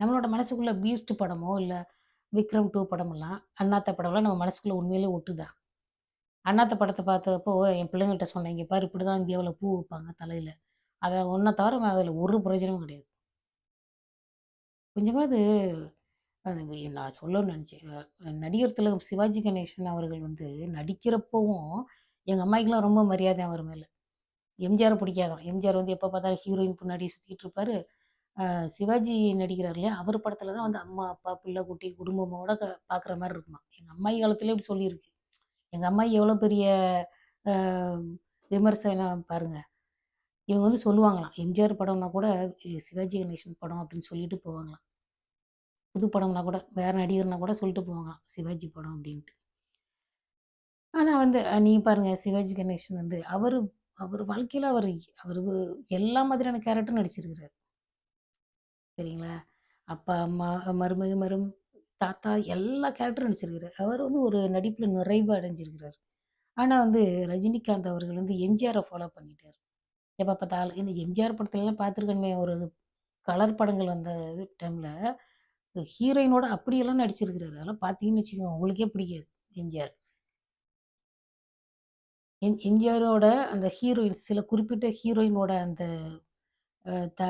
நம்மளோட மனசுக்குள்ள பீஸ்ட் படமோ, இல்லை விக்ரம் டூ படமெல்லாம், அண்ணாத்த படம்லாம் நம்ம மனசுக்குள்ள உண்மையிலே ஒட்டுதான் அண்ணாத்த படத்தை பார்த்தப்போ என் பிள்ளைங்கள்ட்ட சொன்னேன். "இங்க பாரு இப்படிதான் இந்தியாவில் பூ வைப்பாங்க தலையில் அதை ஒன்றை தவிர அதில் ஒரு பிரயோஜனமும் கிடையாது." கொஞ்சமாவது அது நான் சொல்லணும்னு நினச்சேன் நடிகர் திலகம் சிவாஜி கணேசன் அவர்கள் வந்து நடிக்கிறப்பவும், எங்கள் அம்மாய்க்கெலாம் ரொம்ப மரியாதை அவர் மேலே எம்ஜிஆரை பிடிக்காதான் எம்ஜிஆர் வந்து எப்போ பார்த்தாலும் ஹீரோயின் பின்னாடி சுற்றிட்டு இருப்பாரு. சிவாஜி நடிக்கிறார் இல்லையா? அவர் படத்தில் தான் வந்து அம்மா, அப்பா, பிள்ளை, குட்டி குடும்பமோட பார்க்குற மாதிரி இருக்குமா எங்கள் அம்மாயி காலத்துலேயே இப்படி சொல்லியிருக்கு. எங்கள் அம்மா எவ்வளோ பெரிய விமர்சனம் பாருங்கள் இவங்க வந்து சொல்லுவாங்களாம். எம்ஜிஆர் படம்னா கூட சிவாஜி கணேசன் படம் அப்படின்னு சொல்லிட்டு போவாங்களாம். புது படம்னா கூட, வேற நடிகர்னா கூட சொல்லிட்டு போவாங்களாம். சிவாஜி படம் அப்படின்ட்டு. ஆனால் வந்து நீங்கள் பாருங்கள் சிவாஜி கணேசன் வந்து அவர் அவர் வாழ்க்கையில் அவர் அவர் எல்லா மாதிரியான கேரக்டரும் நடிச்சிருக்கிறார் சரிங்களா? அப்பா, அம்மா, மருமக, மரும் தாத்தா எல்லா கேரக்டரும் நடிச்சிருக்கிறார் அவர் வந்து ஒரு நடிப்பில் நிறைவு அடைஞ்சிருக்கிறாரு. ஆனால் வந்து ரஜினிகாந்த் அவர்கள் வந்து எம்ஜிஆரை ஃபாலோ பண்ணிட்டார் எப்ப பார்த்தாலும் இந்த எம்ஜிஆர் படத்துலலாம் பார்த்துருக்கணுமே ஒரு கலர் படங்கள் வந்த இது ஹீரோயினோட அப்படியெல்லாம் நடிச்சிருக்கிறாரு. அதெல்லாம் பார்த்தீங்கன்னு வச்சுக்கோங்க, உங்களுக்கே பிடிக்காது எம்ஜிஆர். எம் எம்ஜிஆரோட அந்த ஹீரோயின் சில குறிப்பிட்ட ஹீரோயினோட அந்த த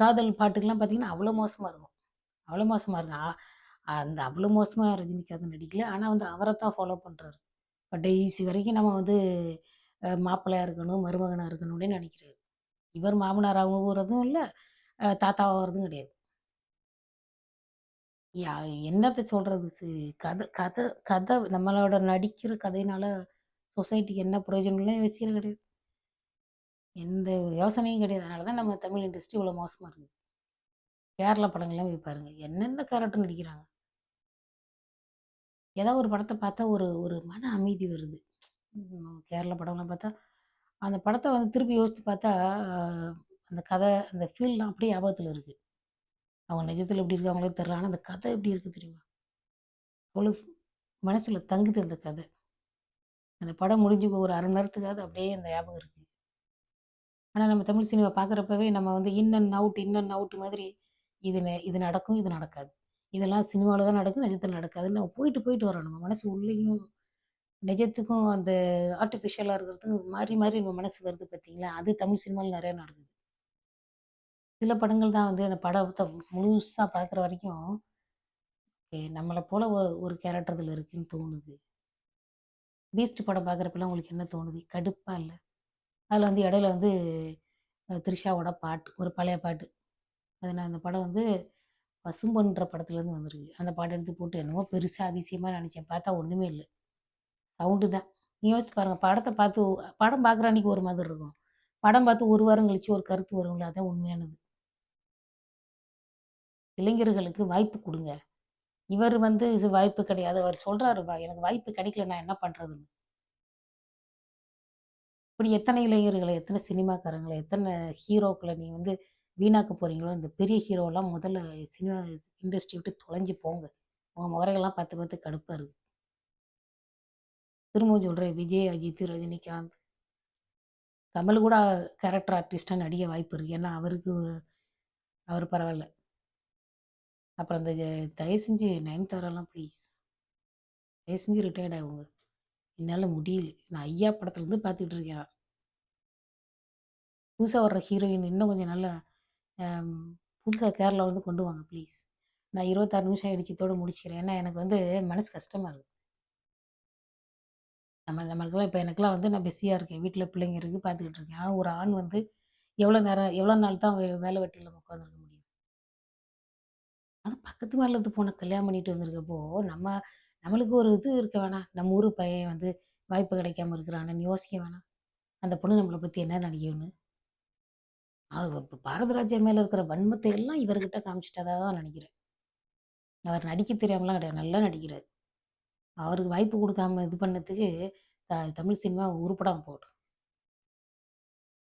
காதல் பாட்டுக்கெல்லாம் பார்த்தீங்கன்னா, அவ்வளோ மோசமாக இருக்கும். அவ்வளோ மோசமாக இருக்கும். அந்த அவ்வளோ மோசமா ரஜினிகாந்த் நடிக்கல. ஆனால் வந்து அவரை தான் ஃபாலோ பண்ணுறாரு கடைசி வரைக்கும் நம்ம வந்து மாப்பிள்ளையாக இருக்கணும், மருமகனாக இருக்கணும்னே நினைக்கிறாரு இவர் மாமனாராகவும் இல்லை அ தாத்தாவாகிறதும் கிடையாது. யா என்னத்த சொல்கிறது சி கதை கதை கதை நம்மளோட நடிக்கிற கதையினால சொசைட்டிக்கு என்ன பிரயோஜனம்லாம் யோசிக்கிறது கிடையாது. எந்த யோசனையும் கிடையாது. அதனால தான் நம்ம தமிழ் இண்டஸ்ட்ரி இவ்வளோ மோசமாக இருக்குது. கேரளா படங்கள்லாம் போய் பாருங்க. என்னென்ன கேரக்டர் நடிக்கிறாங்க. ஏதாவது ஒரு படத்தை பார்த்தா ஒரு ஒரு மன அமைதி வருது. கேரளா படம்லாம் பார்த்தா, அந்த படத்தை வந்து திருப்பி யோசித்து பார்த்தா, அந்த கதை, அந்த ஃபீல்லாம் அப்படியே ஞாபகத்தில் இருக்குது அவங்க நிஜத்தில் எப்படி இருக்காங்களோ தெரில ஆனால் அந்த கதை எப்படி இருக்குது தெரியுமா? அவ்வளோ மனசில் தங்குது அந்த கதை. அந்த படம் முடிஞ்சு ஒரு அரை மணி நேரத்துக்காவது அப்படியே அந்த ஞாபகம் இருக்குது ஆனால் நம்ம தமிழ் சினிமா பார்க்குறப்பவே நம்ம வந்து in and out, in and out மாதிரி இது ந இது நடக்கும், இது நடக்காது. இதெல்லாம் சினிமாவில் தான் நடக்கும், நிஜத்தில் நடக்காதுன்னு நம்ம போயிட்டு, போயிட்டு வரோம். நம்ம மனசு உள்ளேயும் நிஜத்துக்கும் அந்த ஆர்டிஃபிஷியலாக இருக்கிறதுக்கும் மாறி, மாறி நம்ம மனசு வருது பார்த்தீங்களா? அது தமிழ் சினிமாவில் நிறைய நடக்குது. சில படங்கள் தான் வந்து அந்த படத்தை முழுசாக பார்க்குற வரைக்கும், ஓகே நம்மள போல ஒரு கேரக்டர் இதில் இருக்குன்னு தோணுது. பீஸ்ட் படம் பார்க்குறப்பெல்லாம் உங்களுக்கு என்ன தோணுது? கடுப்பாக இல்லை அதில் வந்து இடையில வந்து த்ரிஷாவோட பாட்டு, ஒரு பழைய பாட்டு. அது அந்த படம் வந்து பசும்பொன்ற படத்துலேருந்து வந்திருக்கு. அந்த பாட்டை எடுத்து போட்டு என்னமோ பெருசா அதிசயமா நினச்சேன் பார்த்தா ஒன்றுமே இல்லை சவுண்டு தான். நீ யோசிச்சு பாருங்க. படத்தை பார்த்து படம் பார்க்குற அன்னைக்கு ஒரு மாதிரி இருக்கும். படம் பார்த்து ஒரு வாரம் கழிச்சு ஒரு கருத்து வரும்ல, அதான் உண்மையானது. இளைஞர்களுக்கு வாய்ப்பு கொடுங்க இவர் வந்து இது வாய்ப்பு கிடையாது. அவர் சொல்றாரு எனக்கு வாய்ப்பு கிடைக்கல நான் என்ன பண்றதுன்னு. இப்படி எத்தனை இளைஞர்களை எத்தனை சினிமாக்காரங்களை எத்தனை ஹீரோக்களை நீ வந்து வீணாக்க போகிறீங்களோ இந்த பெரிய ஹீரோலாம் முதல்ல சினிமா இண்டஸ்ட்ரி விட்டு தொலைஞ்சு போங்க. உங்கள் முகரையெல்லாம் பார்த்து பார்த்து கடுப்பாக இருக்கு. திரும்பவும் சொல்கிறேன் விஜய், அஜித், ரஜினிகாந்த். கமல் கூட கேரக்டர் ஆர்டிஸ்டாக நடிக்க வாய்ப்பு இருக்கு. ஏன்னா அவருக்கு அவர் பரவாயில்ல அப்புறம் இந்த தயவு செஞ்சு நயன்தாராலாம் ப்ளீஸ். தயவு செஞ்சு ரிட்டையர்ட் ஆகுங்க. என்னால் முடியல. நான் ஐயா படத்துலேருந்து பார்த்துட்டு இருக்கேன் புதுசாக வர்ற ஹீரோயின் இன்னும் கொஞ்சம் நல்லா புதுசாக கேரளாவிலேருந்து வந்து கொண்டு வாங்க ப்ளீஸ். நான் 26 நிமிஷம் ஆயிடுச்சு. இதோட முடிச்சுக்கிறேன். ஏன்னா எனக்கு வந்து மனசு கஷ்டமாக இருக்குது நம்ம நம்மளுக்குலாம் இப்போ எனக்குலாம் வந்து நான் பிஸியாக இருக்கேன். வீட்டில் பிள்ளைங்க இருக்குது பார்த்துக்கிட்டு இருக்கேன். ஆனால் ஒரு ஆண் வந்து எவ்வளோ நேரம் எவ்வளோ நாள் தான் வே வெட்டியில் உட்காந்துருக்க முடியும்? அது பக்கத்து மாநிலத்து போன கல்யாணம் பண்ணிட்டு வந்திருக்கப்போ, நம்ம நம்மளுக்கு ஒரு இது இருக்க வேணாம். நம்ம ஊர் பையன் வந்து வாய்ப்பு கிடைக்காம இருக்கிறானேன்னு யோசிக்க வேணாம். அந்த பொண்ணு நம்மளை பற்றி என்ன நினைக்கணும்னு அது பாரதராஜா மேலே இருக்கிற வன்மத்தை எல்லாம் இவர்கிட்ட காமிச்சுட்டதா தான் நினைக்கிறேன். அவர் நடிக்க தெரியாமலாம் கிடையாது. நல்லா நடிக்கிறார் அவருக்கு வாய்ப்பு கொடுக்காம இது பண்ணதுக்கு த தமிழ் சினிமா உருப்படாமல் போடும்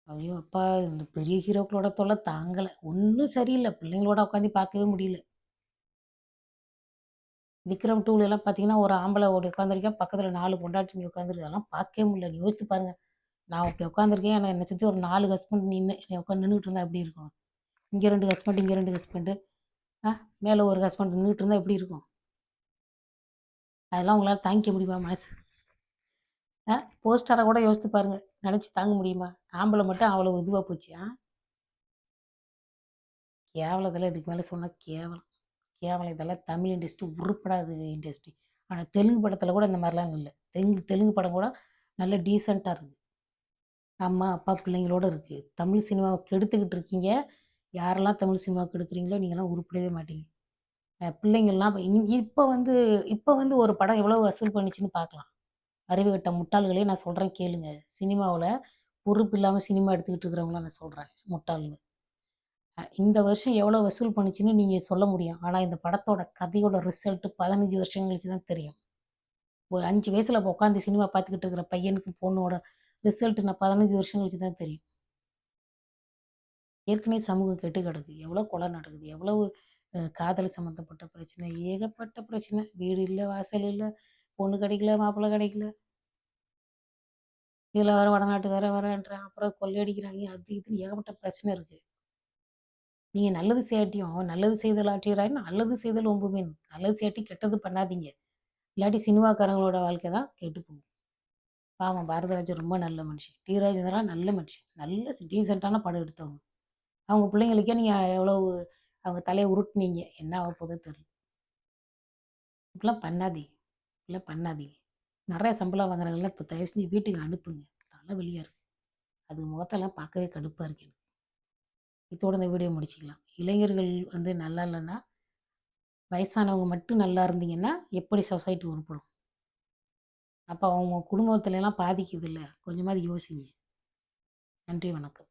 ஐயோ! அப்பா! இந்த பெரிய ஹீரோக்களோட தொலை தாங்கலை ஒன்றும் சரியில்லை பிள்ளைங்களோட உட்காந்து பார்க்கவே முடியல. விக்ரம் 2லலாம் பார்த்தீங்கன்னா, ஒரு ஆம்பளை ஓடி உட்காந்துருக்கான். பக்கத்துல 4 பொண்டாட்டிங்க உட்காந்துருக்கு. அதெல்லாம் பார்க்கவே முடியல. யோசித்து பாருங்கள் பாருங்க. நான் அப்படி உட்காந்துருக்கேன். எனக்கு என்னை சுற்றி ஒரு நாலு ஹஸ்பண்ட் நின்று என்னை உட்காந்து நின்றுட்டு இருந்தா எப்படி இருக்கும்? இங்கே ரெண்டு ஹஸ்பண்ட், இங்கே ரெண்டு ஹஸ்பண்டு ஆ மேலே ஒரு ஹஸ்பண்ட் நின்றுட்டு இருந்தா எப்படி இருக்கும்? அதெல்லாம் உங்களால் தாங்கிக்க முடியுமா மனசு? ஆ போஸ்டர கூட யோசித்து பாருங்க. நினச்சி தாங்க முடியுமா? ஆம்பளை மட்டும் அவ்வளோ இதுவாக போச்சு. ஆ. கேவலம் இதெல்லாம் இதுக்கு மேலே சொன்னால் கேவலம். கேவலம் இதெல்லாம் தமிழ் இண்டஸ்ட்ரி உருப்படாத இண்டஸ்ட்ரி. ஆனால் தெலுங்கு படத்தில் கூட இந்த மாதிரிலாம் இல்லை தெலுங்கு தெலுங்கு படம் கூட நல்ல டீசெண்டாக இருக்குது அம்மா, அப்பா, பிள்ளைங்களோட இருக்குது தமிழ் சினிமாவை கெடுத்துக்கிட்டு இருக்கீங்க. யாரெல்லாம் தமிழ் சினிமாவை கெடுக்குறீங்களோ, நீங்கள்லாம் உருப்படவே மாட்டீங்க. பிள்ளைங்கள்லாம் இப்போ வந்து இப்போ வந்து ஒரு படம் எவ்வளோ வசூல் பண்ணுச்சுன்னு பார்க்கலாம். அறிவுகெட்ட முட்டாள்களே நான் சொல்கிறேன் கேளுங்க. சினிமாவில் பொறுப்பு இல்லாமல் சினிமா எடுத்துக்கிட்டு இருக்கிறவங்களாம் நான் சொல்கிறேன் முட்டாளுங்க இந்த வருஷம் எவ்வளோ வசூல் பண்ணுச்சுன்னு நீங்கள் சொல்ல முடியும். ஆனால் இந்த படத்தோட கதையோட ரிசல்ட்டு பதினஞ்சு வருஷம் கழிச்சு தான் தெரியும். ஒரு அஞ்சு வயசில் உட்காந்து சினிமா பார்த்துக்கிட்டு இருக்கிற பையனுக்கு, பொண்ணோட ரிசல்ட் நான் 15 வருஷம் கழிச்சு தான் தெரியும். ஏற்கனவே சமூகம் கெட்டு கிடக்கு. எவ்வளோ கொலை நடக்குது. எவ்வளவு காதல் சம்மந்தப்பட்ட பிரச்சனை. ஏகப்பட்ட பிரச்சனை. வீடு இல்ல, வாசல் இல்ல, பொண்ணு கிடைக்கல, மாப்பிள்ளை கிடைக்கல. இதில் வேற வடநாட்டுக்கார வரேன்றான். அப்புறம் கொள்ளையடிக்கிறாங்க. அது இதுன்னு ஏகப்பட்ட பிரச்சனை இருக்கு. நீங்க நல்லது செய்யாட்டியும், நல்லது செய்தல் ஆற்றீராயின் நல்லது செய்தல் ஒம்புமே நல்லது செய்யாட்டி கெட்டது பண்ணாதீங்க. இல்லாட்டி சினிமாக்காரங்களோட வாழ்க்கை தான் கெட்டு போகும். பாவம் பாரதராஜன் ரொம்ப நல்ல மனுஷன். டி. ராஜேந்திரலாம் நல்ல மனுஷன். நல்ல டீசெண்டான படம் எடுத்தவங்க. அவங்க பிள்ளைங்களுக்கே நீங்கள் எவ்வளவு அவங்க தலையை உருட்டுனீங்க. என்ன ஆக போதோ தெரியல. இப்படிலாம் பண்ணாதீங்க. இப்படிலாம் பண்ணாதீங்க. நிறைய சம்பளம் வாங்குறவங்களாம் இப்போ தயவு செஞ்சு வீட்டுக்கு அனுப்புங்க. தலை வெளியாக இருக்கு. அது முகத்தெல்லாம் பார்க்கவே கடுப்பாக இருக்கு எனக்கு. இதோட இந்த வீடியோ முடிச்சுக்கலாம். இளைஞர்கள் வந்து நல்லா இல்லைன்னா வயசானவங்க மட்டும் நல்லா இருந்தீங்கன்னா, எப்படி சொசைட்டி உருப்படும்? அப்போ அவங்க குடும்பத்துலலாம் பாதிக்குதுல்ல. கொஞ்சமாவது யோசிங்க. நன்றி, வணக்கம்.